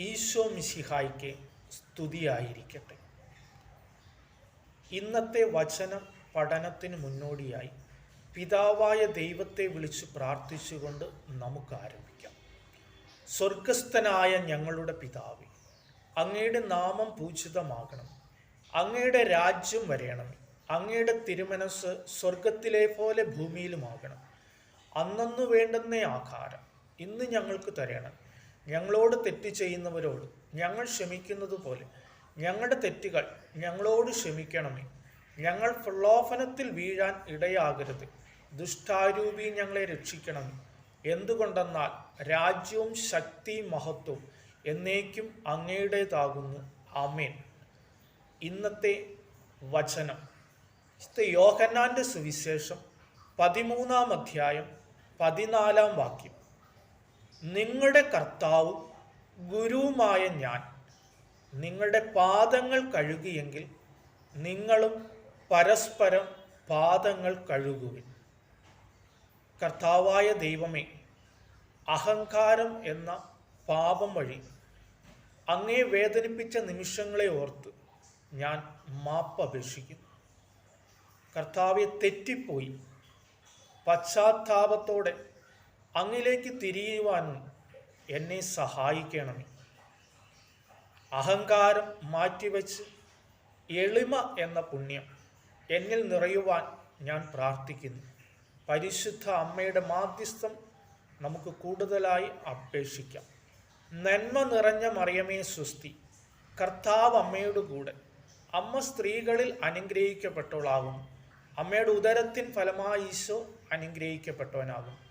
ഈശോ മിശിഹായ്ക്ക് സ്തുതിയായിരിക്കട്ടെ. ഇന്നത്തെ വചനം പഠനത്തിന് മുന്നോടിയായി പിതാവായ ദൈവത്തെ വിളിച്ച് പ്രാർത്ഥിച്ചുകൊണ്ട് നമുക്ക് ആരംഭിക്കാം. സ്വർഗസ്ഥനായ ഞങ്ങളുടെ പിതാവേ അങ്ങയുടെ നാമം പൂജിതമാകണം. അങ്ങയുടെ രാജ്യം വരയണമേ അങ്ങയുടെ തിരുമനസ് സ്വർഗത്തിലെ പോലെ ഭൂമിയിലുമാകണം. അന്നന്നു വേണ്ടുന്ന ആഹാരം ഇന്ന് ഞങ്ങൾക്ക് തരണം. ഞങ്ങളോട് തെറ്റ് ചെയ്യുന്നവരോട് ഞങ്ങൾ ക്ഷമിക്കുന്നത് പോലെ ഞങ്ങളുടെ തെറ്റുകൾ ഞങ്ങളോട് ക്ഷമിക്കണമേ. ഞങ്ങൾ പ്രലോഭനത്തിൽ വീഴാൻ ഇടയാകരുത്. ദുഷ്ടാരൂപി ഞങ്ങളെ രക്ഷിക്കണമേ. എന്തുകൊണ്ടെന്നാൽ രാജ്യവും ശക്തി മഹത്വവും എന്നേക്കും അങ്ങയുടേതാകുന്നു. അമേൻ ഇന്നത്തെ വചനം. യോഹന്നാന്റെ സുവിശേഷം പതിമൂന്നാം അധ്യായം പതിനാലാം വാക്യം. നിങ്ങളുടെ കർത്താവും ഗുരുവുമായ ഞാൻ. നിങ്ങളുടെ പാദങ്ങൾ കഴുകിയെങ്കിൽ നിങ്ങളും പരസ്പരം പാദങ്ങൾ കഴുകുവിൻ. കർത്താവായ ദൈവമേ അഹങ്കാരം എന്ന പാപം വഴി അങ്ങേ വേദനിപ്പിച്ച നിമിഷങ്ങളെ ഓർത്ത് ഞാൻ മാപ്പ് അപേക്ഷിക്കുന്നു കർത്താവെ തെറ്റിപ്പോയി. പശ്ചാത്താപത്തോടെ അങ്ങിലേക്ക് തിരിയുവാനും എന്നെ സഹായിക്കണമേ അഹങ്കാരം മാറ്റിവെച്ച് എളിമ എന്ന പുണ്യം എന്നിൽ നിറയുവാൻ ഞാൻ പ്രാർത്ഥിക്കുന്നു. പരിശുദ്ധ അമ്മയുടെ മാധ്യസ്ഥം നമുക്ക് കൂടുതലായി അപേക്ഷിക്കാം. നന്മ നിറഞ്ഞ മറിയമേ സുസ്തി കർത്താവ് അമ്മയുടെ കൂടെ. അമ്മ സ്ത്രീകളിൽ അനുഗ്രഹിക്കപ്പെട്ടവളാകും. അമ്മയുടെ ഉദരത്തിൻ ഫലമായി ഈശോ അനുഗ്രഹിക്കപ്പെട്ടവനാകും.